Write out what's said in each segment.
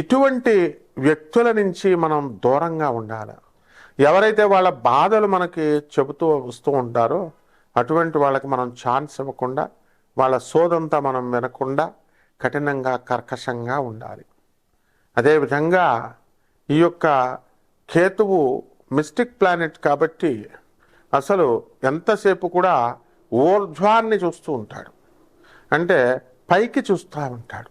ఇటువంటి వ్యక్తుల నుంచి మనం దూరంగా ఉండాలి. ఎవరైతే వాళ్ళ బాధలు మనకి చెబుతూ వస్తూ ఉంటారో అటువంటి వాళ్ళకి మనం ఛాన్స్ ఇవ్వకుండా వాళ్ళ సోదంతా మనం వినకుండా కఠినంగా కర్కశంగా ఉండాలి. అదేవిధంగా ఈ యొక్క కేతువు మిస్టిక్ ప్లానెట్ కాబట్టి అసలు ఎంతసేపు కూడా ఊర్ధ్వాన్ని చూస్తూ ఉంటాడు. అంటే పైకి చూస్తూ ఉంటాడు.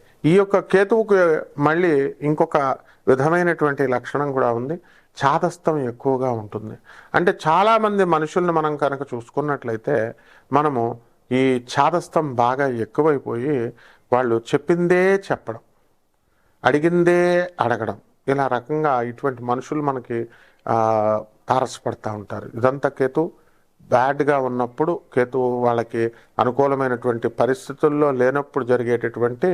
ఈ యొక్క కేతువుకు మళ్ళీ ఇంకొక విధమైనటువంటి లక్షణం కూడా ఉంది. చాదస్తం ఎక్కువగా ఉంటుంది. అంటే చాలామంది మనుషుల్ని మనం కనుక చూసుకున్నట్లయితే మనము ఈ చాదస్తం బాగా ఎక్కువైపోయి వాళ్ళు చెప్పిందే చెప్పడం అడిగిందే అడగడం ఇలా రకంగా ఇటువంటి మనుషులు మనకి తారసపడతా ఉంటారు. ఇదంతా కేతు బ్యాడ్గా ఉన్నప్పుడు కేతు వాళ్ళకి అనుకూలమైనటువంటి పరిస్థితుల్లో లేనప్పుడు జరిగేటటువంటి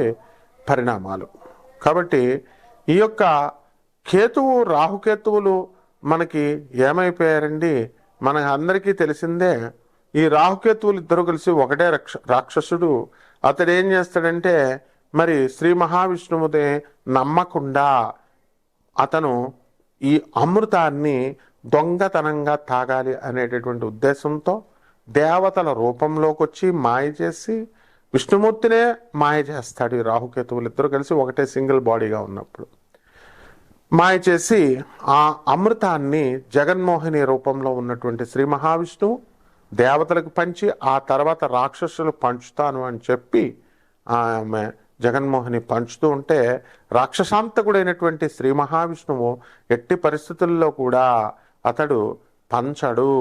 పరిణామాలు. కాబట్టి ఈ యొక్క కేతువు రాహుకేతువులు మనకి ఏమైపోయారండి? మన అందరికీ తెలిసిందే ఈ రాహుకేతువులు ఇద్దరు కలిసి ఒకటే రక్ష రాక్షసుడు. అతడు ఏం చేస్తాడంటే మరి శ్రీ మహావిష్ణువుదే నమ్మకుండా అతను ఈ అమృతాన్ని దొంగతనంగా తాగాలి అనేటటువంటి ఉద్దేశంతో దేవతల రూపంలోకి వచ్చి మాయ చేసి విష్ణుమూర్తినే మాయ చేస్తాడు ఈ రాహుకేతువులు ఇద్దరు కలిసి ఒకటే సింగిల్ బాడీగా ఉన్నప్పుడు. మాయ చేసి ఆ అమృతాన్ని జగన్మోహిని రూపంలో ఉన్నటువంటి శ్రీ మహావిష్ణువు దేవతలకు పంచి ఆ తర్వాత రాక్షసులు పంచుతాను అని చెప్పి ఆమె జగన్మోహిని పంచుతూ ఉంటే రాక్షసాంతకుడైనటువంటి శ్రీ మహావిష్ణువు ఎట్టి పరిస్థితుల్లో కూడా అతడు పంచడు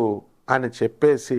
అని చెప్పేసి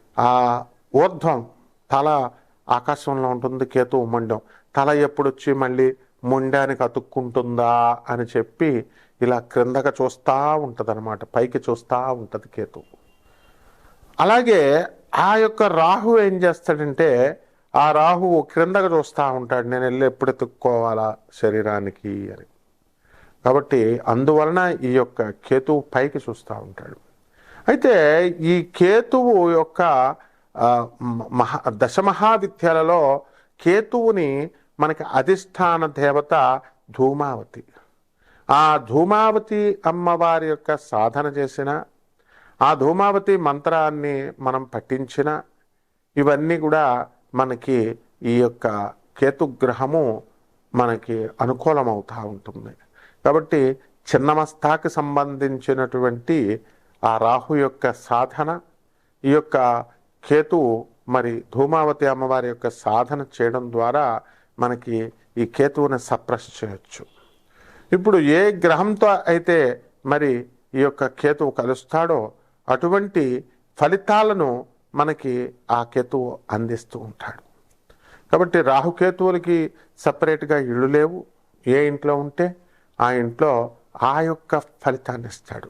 ఆ ఊర్ధ్వం తల ఆకాశంలో ఉంటుంది కేతు ముండం తల ఎప్పుడొచ్చి మళ్ళీ మొండానికి అతుక్కుంటుందా అని చెప్పి ఇలా క్రిందగా చూస్తూ ఉంటుంది అనమాట పైకి చూస్తూ ఉంటుంది కేతు. అలాగే ఆ యొక్క రాహు ఏం చేస్తాడంటే ఆ రాహువు క్రిందగా చూస్తూ ఉంటాడు నేను వెళ్ళి ఎప్పుడు ఎత్తుక్కోవాలా శరీరానికి అని. కాబట్టి అందువలన ఈ యొక్క కేతువు పైకి చూస్తూ ఉంటాడు. అయితే ఈ కేతువు యొక్క మహా దశమహావిద్యలలో కేతువుని మనకి అధిష్టాన దేవత ధూమావతి. ఆ ధూమావతి అమ్మవారి యొక్క సాధన చేసిన ఆ ధూమావతి మంత్రాన్ని మనం పఠించిన ఇవన్నీ కూడా మనకి ఈ యొక్క కేతుగ్రహము మనకి అనుకూలమవుతూ ఉంటుంది. కాబట్టి చిన్నమస్తాకి సంబంధించినటువంటి ఆ రాహు యొక్క సాధన ఈ యొక్క కేతువు మరి ధూమావతి అమ్మవారి యొక్క సాధన చేయడం ద్వారా మనకి ఈ కేతువుని సప్రెస్ చేయొచ్చు. ఇప్పుడు ఏ గ్రహంతో అయితే మరి ఈ యొక్క కేతువు కలుస్తాడో అటువంటి ఫలితాలను మనకి ఆ కేతువు అందిస్తూ ఉంటాడు. కాబట్టి రాహుకేతువులకి సపరేట్గా ఇళ్ళు లేవు. ఏ ఇంట్లో ఉంటే ఆ ఇంట్లో ఆ యొక్క ఫలితాన్ని ఇస్తాడు.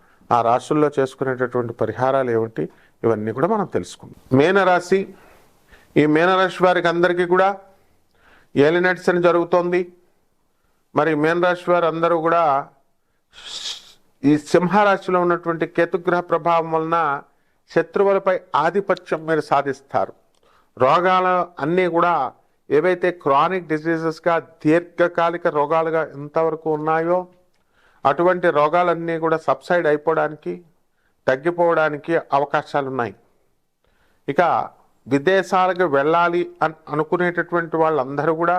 ఆ రాశుల్లో చేసుకునేటటువంటి పరిహారాలు ఏమిటి? ఇవన్నీ కూడా మనం తెలుసుకుందాం. మేనరాశి. ఈ మీనరాశి వారికి అందరికీ కూడా ఏలినట్స్ అని జరుగుతోంది. మరి మీనరాశి వారు అందరూ కూడా ఈ సింహరాశిలో ఉన్నటువంటి కేతుగ్రహ ప్రభావం వలన శత్రువులపై ఆధిపత్యం మీరు సాధిస్తారు. రోగాలు అన్నీ కూడా ఏవైతే క్రానిక్ డిసీజెస్గా దీర్ఘకాలిక రోగాలుగా ఎంతవరకు ఉన్నాయో అటువంటి రోగాలన్నీ కూడా సబ్సైడ్ అయిపోవడానికి తగ్గిపోవడానికి అవకాశాలు ఉన్నాయి ఇక విదేశాలకు వెళ్ళాలి అని అనుకునేటటువంటి వాళ్ళందరూ కూడా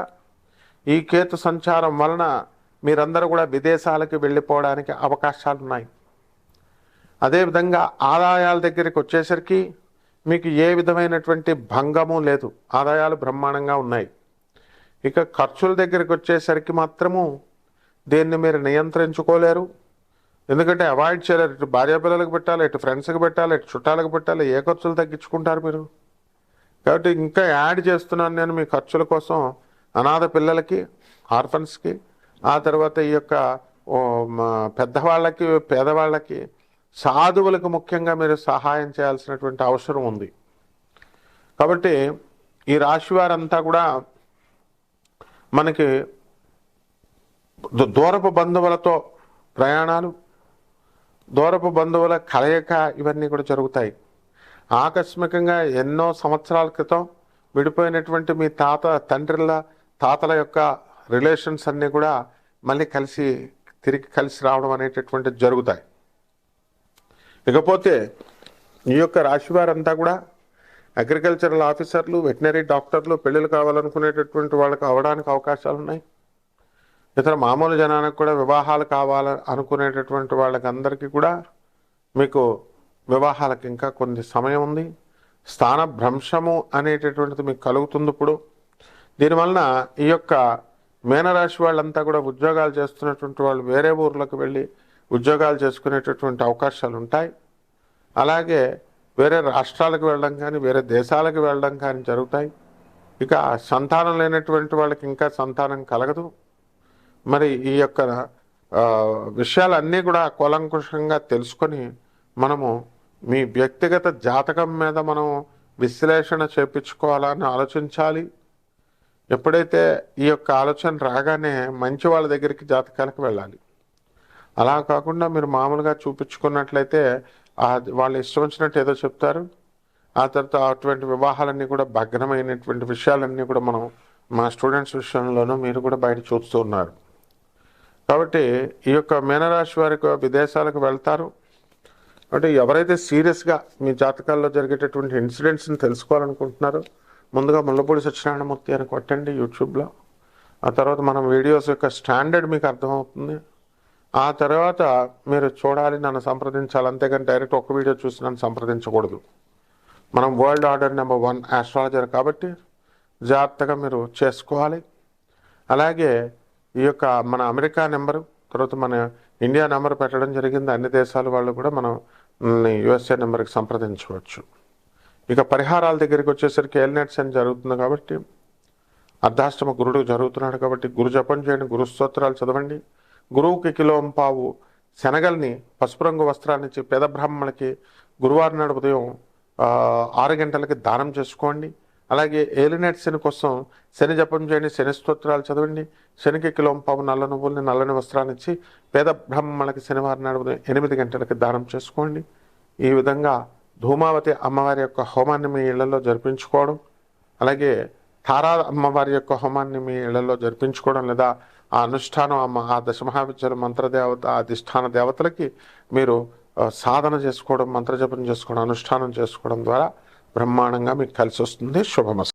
ఈ కేతు సంచారం వలన మీరందరూ కూడా విదేశాలకు వెళ్ళిపోవడానికి అవకాశాలు ఉన్నాయి అదేవిధంగా ఆదాయాల దగ్గరికి వచ్చేసరికి మీకు ఏ విధమైనటువంటి భంగము లేదు. ఆదాయాలు బ్రహ్మాండంగా ఉన్నాయి. ఇక ఖర్చుల దగ్గరికి వచ్చేసరికి మాత్రము దీన్ని మీరు నియంత్రించుకోలేరు? ఎందుకంటే అవాయిడ్ చేయలేరు. ఇటు భార్య పిల్లలకు పెట్టాలి ఇటు ఫ్రెండ్స్కి పెట్టాలి ఇటు చుట్టాలకు పెట్టాలి. ఏ ఖర్చులు తగ్గించుకుంటారు మీరు? కాబట్టి ఇంకా యాడ్ చేస్తున్నాను నేను మీ ఖర్చుల కోసం అనాథ పిల్లలకి ఆర్ఫన్స్కి ఆ తర్వాత ఈ యొక్క మా పెద్దవాళ్ళకి పేదవాళ్ళకి సాధువులకు ముఖ్యంగా మీరు సహాయం చేయాల్సినటువంటి అవసరం ఉంది. కాబట్టి ఈ రాశి వారంతా కూడా మనకి దూరపు బంధువులతో ప్రయాణాలు దూరపు బంధువుల కలయిక ఇవన్నీ కూడా జరుగుతాయి. ఆకస్మికంగా ఎన్నో సంవత్సరాల క్రితం విడిపోయినటువంటి మీ తాత తండ్రిల తాతల యొక్క రిలేషన్స్ అన్నీ కూడా మళ్ళీ కలిసి తిరిగి కలిసి రావడం అనేటటువంటిది జరుగుతాయి. ఇకపోతే ఈ యొక్క రాశి వారంతా కూడా అగ్రికల్చరల్ ఆఫీసర్లు వెటనరీ డాక్టర్లు పెళ్ళిళ్ళు కావాలనుకునేటటువంటి వాళ్ళకి అవడానికి అవకాశాలు ఉన్నాయి ఇతర మామూలు జనానికి కూడా వివాహాలు కావాలని అనుకునేటటువంటి వాళ్ళకందరికీ కూడా మీకు వివాహాలకు ఇంకా కొన్ని సమయం ఉంది. స్థాన భ్రంశము అనేటటువంటిది మీకు కలుగుతుంది ఇప్పుడు. దీనివలన ఈ యొక్క మీనరాశి వాళ్ళంతా కూడా ఉద్యోగాలు చేస్తున్నటువంటి వాళ్ళు వేరే ఊర్లకు వెళ్ళి ఉద్యోగాలు చేసుకునేటటువంటి అవకాశాలు ఉంటాయి. అలాగే వేరే రాష్ట్రాలకు వెళ్ళడం కానీ వేరే దేశాలకు వెళ్ళడం కానీ జరుగుతాయి. ఇక సంతానం లేనటువంటి వాళ్ళకి ఇంకా సంతానం కలగదు. మరి ఈ యొక్క విషయాలన్నీ కూడా కూలంకుషంగా తెలుసుకొని మనము మీ వ్యక్తిగత జాతకం మీద మనం విశ్లేషణ చేపించుకోవాలని ఆలోచించాలి. ఎప్పుడైతే ఈ యొక్క ఆలోచన రాగానే మంచి వాళ్ళ దగ్గరికి జాతకాలకు వెళ్ళాలి. అలా కాకుండా మీరు మామూలుగా చూపించుకున్నట్లయితే వాళ్ళు ఇష్టం వచ్చినట్టు ఏదో చెప్తారు. ఆ తర్వాత అటువంటి వివాహాలన్నీ కూడా భగ్నమైనటువంటి విషయాలన్నీ కూడా మనం మా స్టూడెంట్స్ విషయంలోనూ మీరు కూడా బయట చూస్తూ ఉన్నారు. కాబట్టి ఈ యొక్క మీనరాశి వారికి విదేశాలకు వెళ్తారు. అంటే ఎవరైతే సీరియస్గా మీ జాతకాల్లో జరిగేటటువంటి ఇన్సిడెంట్స్ని తెలుసుకోవాలనుకుంటున్నారో ముందుగా ముల్లపూడి సత్యనారాయణమూర్తి అని కొట్టండి యూట్యూబ్లో. ఆ తర్వాత మనం వీడియోస్ యొక్క స్టాండర్డ్ మీకు అర్థమవుతుంది. ఆ తర్వాత మీరు చూడాలి నన్ను సంప్రదించాలి. అంతేగాని డైరెక్ట్ ఒక వీడియో చూసి నన్ను సంప్రదించకూడదు. మనం world order number one astrologer కాబట్టి జాగ్రత్తగా మీరు చేసుకోవాలి. అలాగే ఈ యొక్క మన అమెరికా నెంబరు తర్వాత మన ఇండియా నెంబర్ పెట్టడం జరిగింది. అన్ని దేశాల వాళ్ళు కూడా మనం యుఎస్ఏ నెంబర్కి సంప్రదించవచ్చు. ఇక పరిహారాల దగ్గరికి వచ్చేసరికి ఎల్నెట్స్ అని జరుగుతుంది కాబట్టి అర్ధాష్టమ గురుడు జరుగుతున్నాడు కాబట్టి గురు జపం చేయండి గురు స్తోత్రాలు చదవండి. గురువుకి కిలోంపావు శనగల్ని పసుపు రంగు వస్త్రాన్ని ఇచ్చి పేద బ్రాహ్మణులకి గురువారం నాడు ఉదయం ఆరు గంటలకి దానం చేసుకోండి. అలాగే ఏలినేట్ శని కోసం శని జపం చేయండి శని స్తోత్రాలు చదవండి. శనికి కిలోం పావు నల్ల నువ్వుల్ని నల్లని వస్త్రాన్ని ఇచ్చి పేద బ్రహ్మణకి శనివారం నాడు ఎనిమిది గంటలకి దానం చేసుకోండి. ఈ విధంగా ధూమావతి అమ్మవారి యొక్క హోమాన్ని మీ ఇళ్ళలో జరిపించుకోవడం అలాగే తారా అమ్మవారి యొక్క హోమాన్ని మీ ఇళ్ళలో జరిపించుకోవడం లేదా ఆ అనుష్ఠానం అమ్మ ఆ దశమహావిద్యల మంత్రదేవత అధిష్టాన దేవతలకి మీరు సాధన చేసుకోవడం మంత్రజపం చేసుకోవడం అనుష్ఠానం చేసుకోవడం ద్వారా బ్రహ్మాండంగా మీకు కలిసి వస్తుంది శుభమస్తు.